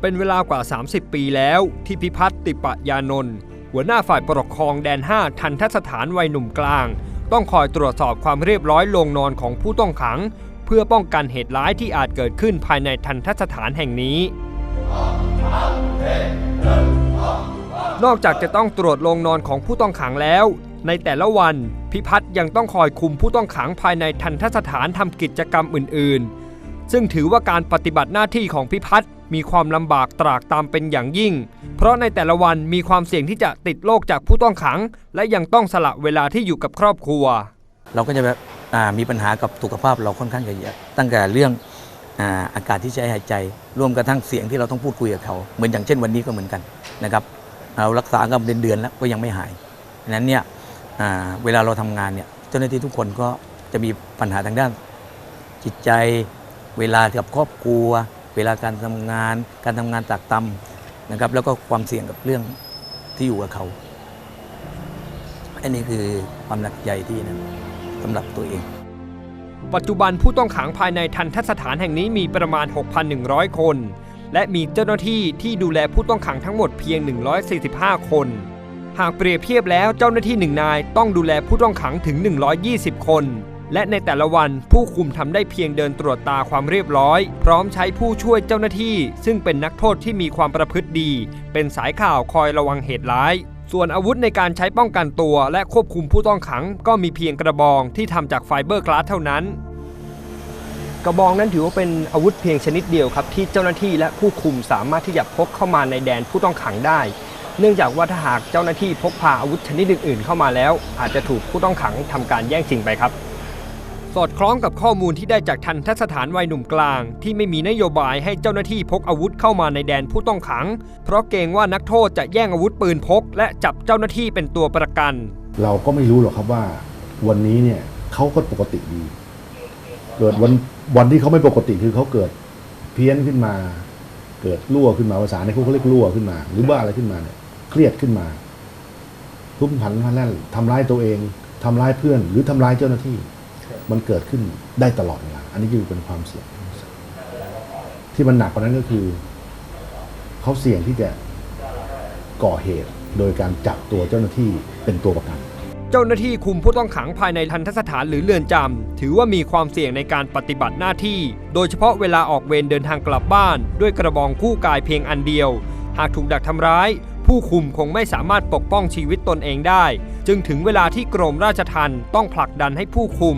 เป็นเวลากว่า 30 ปีแล้วที่พิพัฒน์ติปะยานนท์หัวหน้าฝ่ายปกครองแดน 5 ทันทสถานวัยหนุ่มกลาง ต้องคอยตรวจสอบความเรียบร้อยโรงนอนของผู้ต้องขัง เพื่อป้องกันเหตุร้ายที่อาจเกิดขึ้นภายในทันทสถานแห่งนี้ นอกจากจะต้องตรวจโรงนอนของผู้ต้องขังแล้ว ในแต่ละวันพิพัฒน์ยังต้องคอยคุมผู้ต้องขังภายในทันทสถานทำกิจกรรมอื่น ๆ ซึ่งถือว่าการปฏิบัติหน้าที่ของพิพัฒน์มีความลำบากตรากตามเป็นอย่างยิ่ง เพราะในแต่ละวันมีความเสี่ยงที่จะติดโรคจากผู้ต้องขัง และยังต้องสละเวลาที่อยู่กับครอบครัว เราก็จะแบบมีปัญหากับสุขภาพเราค่อนข้างจะเยอะตั้งแต่เรื่องอาอากาศที่ใช้หายใจ รวมกระทั่งเสียงที่เราต้องพูดคุยกับเขา เหมือนอย่างเช่นวันนี้ก็เหมือนกันนะครับเรารักษากันเป็นเดือนแล้วก็ยังไม่หายดังนั้นเนี่ยเวลาเราทำงานเนี่ยเจ้าหน้าที่ทุกคนก็จะมีปัญหาทางด้านจิตใจ เวลากับครอบครัว เวลาการทำงาน การทำงานตากตำนะครับ แล้วก็ความเสี่ยงกับเรื่องที่อยู่กับเขา อันนี้คือความหนักใจที่นะสำหรับตัวเอง ปัจจุบันผู้ต้องขังภายในทันทสถานแห่งนี้มีประมาณ 6,100 คน และมีเจ้าหน้าที่ที่ดูแลผู้ต้องขังทั้งหมดเพียง 145 คน หากเปรียบเทียบแล้วเจ้าหน้าที่หนึ่งนายต้องดูแลผู้ต้องขังถึง 120 คน และในแต่ละวันผู้คุมทำได้เพียงเดินตรวจตาความเรียบร้อย พร้อมใช้ผู้ช่วยเจ้าหน้าที่ ซึ่งเป็นนักโทษที่มีความประพฤติดี เป็นสายข่าวคอยระวังเหตุร้ายส่วนอาวุธในการใช้ป้องกันตัว และควบคุมผู้ต้องขัง ก็มีเพียงกระบองที่ทำจากไฟเบอร์กลาสเท่านั้น กระบองนั้นถือว่าเป็นอาวุธเพียงชนิดเดียวครับ ที่เจ้าหน้าที่และผู้คุมสามารถที่จะพกเข้ามาในแดนผู้ต้องขังได้ เนื่องจากว่าถ้าหากเจ้าหน้าที่พกพาอาวุธชนิดอื่นๆ เข้ามาแล้ว อาจจะถูกผู้ต้องขังทำการแย่งชิงไปครับ อดคล้องกับข้อมูลที่ได้จากทันทสถานวัยหนุ่มกลาง ที่ไม่มีนโยบายให้เจ้าหน้าที่พกอาวุธเข้ามาในแดนผู้ต้องขัง เพราะเกรงว่านักโทษจะแย่งอาวุธปืนพก และจับเจ้าหน้าที่เป็นตัวประกัน เราก็ไม่รู้หรอกครับว่า วันนี้เนี่ยเขาก็ปกติดี เกิดวันวันที่เขาไม่ปกติคือเขาเกิดเพี้ยนขึ้นมา เกิดรั่วขึ้นมาภาษาในคุกเขาเรียกรั่วขึ้นมา หรือว่าอะไรขึ้นมาเนี่ยเครียดขึ้นมา ทุ่มผันพันแล่นทำร้ายตัวเองทำร้ายเพื่อน หรือทำร้ายเจ้าหน้าที่ มันเกิดขึ้นได้ตลอดเวลาอันนี้คือเป็นความเสี่ยง ที่มันหนักกว่านั้นก็คือ เขาเสี่ยงที่จะก่อเหตุ โดยการจับตัวเจ้าหน้าที่เป็นตัวประกัน เจ้าหน้าที่คุมผู้ต้องขังภายในทันทสถานหรือเรือนจำถือว่ามีความเสี่ยงในการปฏิบัติหน้าที่ โดยเฉพาะเวลาออกเวรเดินทางกลับบ้าน ด้วยกระบองคู่กายเพียงอันเดียว หากถูกดักทำร้าย ผู้คุมคงไม่สามารถปกป้องชีวิตตนเองได้ จึงถึงเวลาที่กรมราชทัณฑ์ต้องผลักดันให้ผู้คุม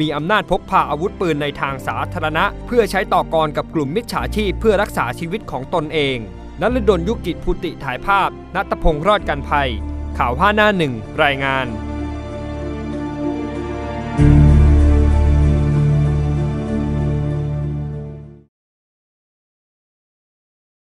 มีอำนาจพกพาอาวุธปืนในทางสาธารณะ เพื่อใช้ต่อกรกับกลุ่มมิจฉาชีพเพื่อรักษาชีวิตของตนเองนฤดลยุกิจพุติถ่ายภาพนัตพงษ์รอดกันภัย ข่าวห้าหน้าหนึ่งรายงาน